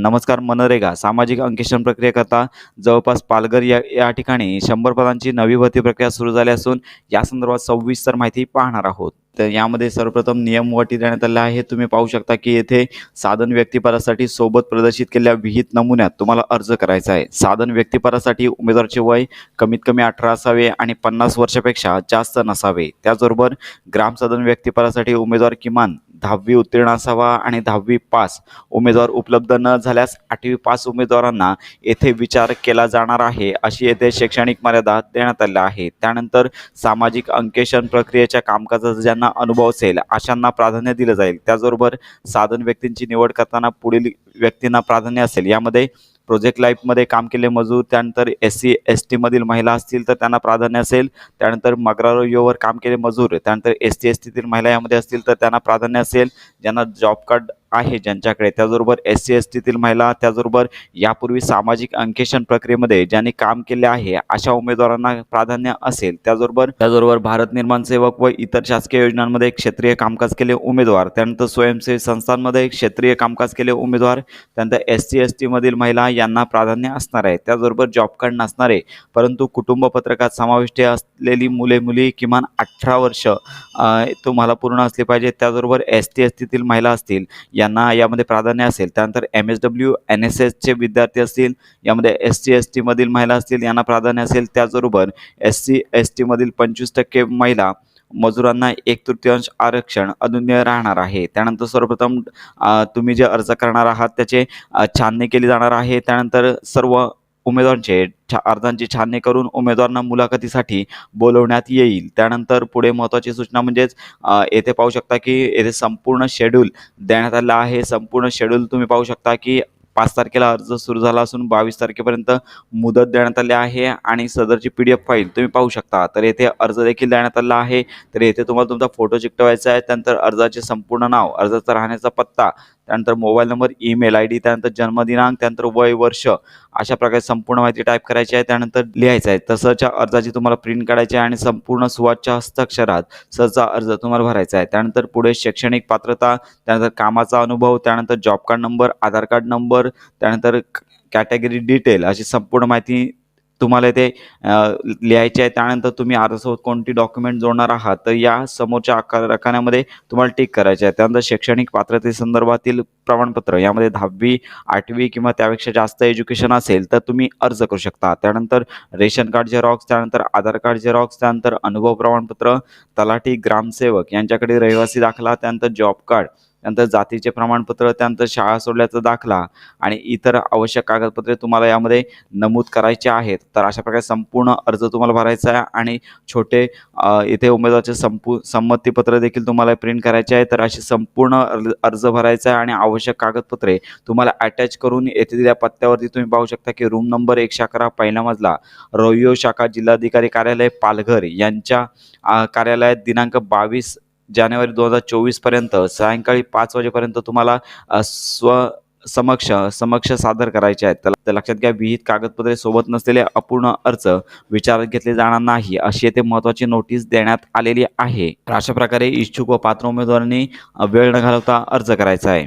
नमस्कार मनरेगा सामाजिक अंकेक्षण प्रक्रियेकरता जवळपास पालघर या या ठिकाणी शंभर पदांची नवी भरती प्रक्रिया सुरू झाली असून या संदर्भात सविस्तर माहिती पाहणार आहोत. तर यामध्ये सर्वप्रथम नियम व देण्यात आल्या आहे. तुम्ही पाहू शकता की येथे साधन व्यक्तिपदासाठी सोबत प्रदर्शित केलेल्या विहित नमुन्यात तुम्हाला अर्ज करायचा आहे. साधन व्यक्तिपदासाठी उमेदवाराचे वय कमीत कमी अठरा असावे आणि पन्नास वर्षापेक्षा जास्त नसावे. त्याचबरोबर ग्रामसाधन व्यक्तिपदासाठी उमेदवार किमान दहावी उत्तीर्ण असावा आणि दहावी पास उमेदवार उपलब्ध न झाल्यास आठवी पास उमेदवारांना येथे विचार केला जाणार आहे अशी येथे शैक्षणिक मर्यादा देण्यात आल्या आहे त्यानंतर सामाजिक अंकेशन प्रक्रियेच्या कामकाजाचा ज्यांना अनुभव असेल अशांना प्राधान्य दिलं जाईल. त्याचबरोबर साधन व्यक्तींची निवड करताना पुढील व्यक्तींना प्राधान्य असेल. यामध्ये प्रोजेक्ट लाईफमध्ये काम केले मजूर त्यानंतर एस सी एस टीमधील महिला असतील तर त्यांना प्राधान्य असेल. त्यानंतर मग्रारोयोवर काम केले मजूर त्यानंतर एस टी एस टीतील महिला यामध्ये असतील तर त्यांना प्राधान्य असेल. ज्यांना जॉब कार्ड आहे ज्यांच्याकडे. त्याचबरोबर एस सी एस टीतील महिला त्याचबरोबर यापूर्वी सामाजिक अंकेक्षण प्रक्रियेमध्ये ज्यांनी काम केले आहे अशा उमेदवारांना प्राधान्य असेल. त्याचबरोबर त्याचबरोबर भारत निर्माण सेवक व इतर शासकीय योजनांमध्ये क्षेत्रीय कामकाज केले उमेदवार. त्यानंतर स्वयंसेवी संस्थांमध्ये क्षेत्रीय कामकाज केले उमेदवार. त्यानंतर एस सी एस टीमधील महिला यांना प्राधान्य असणार आहे. त्याचबरोबर जॉब कार्ड नसणारे परंतु कुटुंब पत्रकात समाविष्ट असलेली मुले मुली किमान अठरा वर्ष तुम्हाला पूर्ण असली पाहिजे. त्याचबरोबर एस टी एस टीतील महिला असतील. यांना यामध्ये प्राधान्य असेल. त्यानंतर M S W N S एसचे विद्यार्थी असतील यामध्ये एस टी एस टीमधील महिला असतील यांना प्राधान्य असेल. त्याचबरोबर एस सी एस टीमधील पंचवीस टक्के महिला मजुरांना एक तृतीयांश आरक्षण अनन्य राहणार आहे. त्यानंतर सर्वप्रथम तुम्ही जे अर्ज करणार आहात त्याचे छाननी केली जाणार आहे. त्यानंतर सर्व उमेदवारांचे छा अर्जांची छाननी करून उमेदवारांना मुलाखतीसाठी बोलवण्यात येईल. त्यानंतर पुढे महत्त्वाची सूचना म्हणजेच येथे पाहू शकता की येथे संपूर्ण शेड्यूल देण्यात आलं आहे. संपूर्ण शेड्यूल तुम्ही पाहू शकता की पाच तारखेला अर्ज सुरू झाला असून बावीस तारखेपर्यंत मुदत देण्यात आली आहे आणि सदरची पी डी एफ फाईल तुम्ही पाहू शकता. तर येथे अर्ज देखील देण्यात आला आहे. तर येथे तुम्हाला तुमचा फोटो चिकटवायचा आहे. त्यानंतर अर्जाचे संपूर्ण नाव अर्जाचा राहण्याचा पत्ता त्यानंतर mobile number email I D त्यानंतर जन्मदिनांक त्यानंतर वय वर्ष अशा प्रकारे संपूर्ण माहिती टाईप करायची आहे. त्यानंतर लिहायचं आहे. तसंच्या अर्जाची तुम्हाला प्रिंट काढायची आहे आणि संपूर्ण सुवाच्या हस्ताक्षरात सहचा अर्ज तुम्हाला भरायचा आहे. त्यानंतर पुढे शैक्षणिक पात्रता त्यानंतर कामाचा अनुभव त्यानंतर job card number Aadhaar card number त्यानंतर कॅटेगरी डिटेल अशी संपूर्ण माहिती तुम्हाला ते लिहायचे आहे. त्यानंतर तुम्ही अर्जासोबत कोणती डॉक्युमेंट जोडणार आहात? तर या समोरच्या आकार तुम्हाला टिक करायचे आहे. त्यानंतर शैक्षणिक पात्रतेसंदर्भातील प्रमाणपत्र यामध्ये दहावी आठवी किंवा त्यापेक्षा जास्त एज्युकेशन असेल तर तुम्ही अर्ज करू शकता. त्यानंतर रेशन कार्ड झेरॉक्स त्यानंतर आधार कार्ड झेरॉक्स त्यानंतर अनुभव प्रमाणपत्र तलाठी ग्रामसेवक यांच्याकडे रहिवासी दाखला त्यानंतर जॉब कार्ड त्यानंतर जातीचे प्रमाणपत्र त्यानंतर शाळा सोडल्याचा दाखला आणि इतर आवश्यक कागदपत्रे तुम्हाला यामध्ये नमूद करायचे आहेत. तर अशा प्रकारे संपूर्ण अर्ज तुम्हाला भरायचा आहे आणि छोटे इथे उमेदवाराचे संपू संमतीपत्र देखील तुम्हाला प्रिंट करायचे आहे. तर असे संपूर्ण अर्ज अर्ज भरायचा आहे आणि आवश्यक कागदपत्रे तुम्हाला अटॅच करून येथे दिल्या पत्त्यावरती तुम्ही पाहू शकता की रूम नंबर एकशे अकरा पहिला मजला रोयो शाखा जिल्हाधिकारी कार्यालय पालघर यांच्या कार्यालयात दिनांक बावीस जानेवारी दोन हजार चोवीसपर्यंत सायंकाळी पाच वाजेपर्यंत तुम्हाला स्व समक्ष समक्ष सादर करायचे आहेत. तर तर लक्षात घ्या विहित कागदपत्रे सोबत नसलेले अपूर्ण अर्ज विचारात घेतले जाणार नाही अशी येथे महत्त्वाची नोटीस देण्यात आलेली आहे. अशा प्रकारे इच्छुक व पात्र उमेदवारांनी वेळ न घालवता अर्ज करायचा आहे.